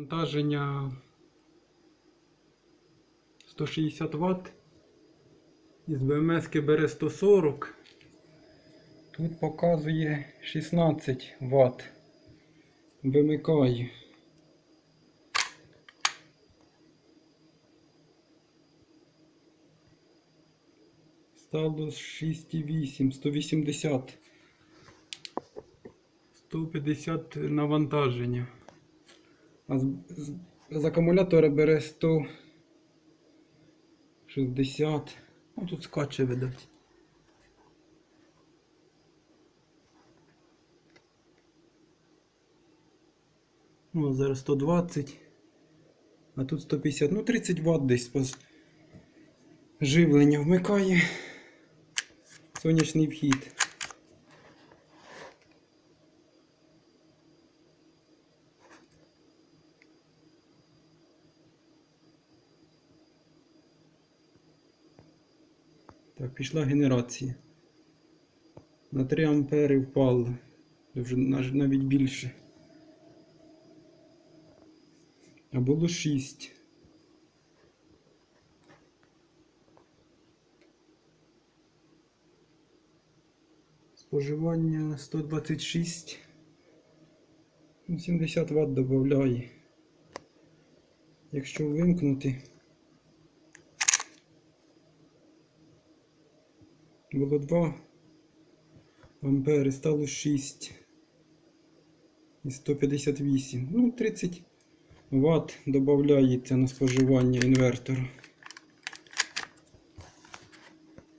Вантаження 160 Вт. Із БМС бере 140. Тут показує 16 Вт. Вимикаю. Стало 6,8, 180. 150 навантаження. З акумулятора бере 160. Ну тут скаче видать. Ну, зараз 120. А тут 150. Ну 30 Вт десь живлення вмикає. Сонячний вхід. Так, пішла генерація. На 3 ампери впало. Вже навіть більше. А було 6. Споживання 126. Ну, 70 Вт додає. Якщо вимкнути. Було 2 ампери, стало 6 і 158. Ну, 30 Вт додається на споживання інвертора.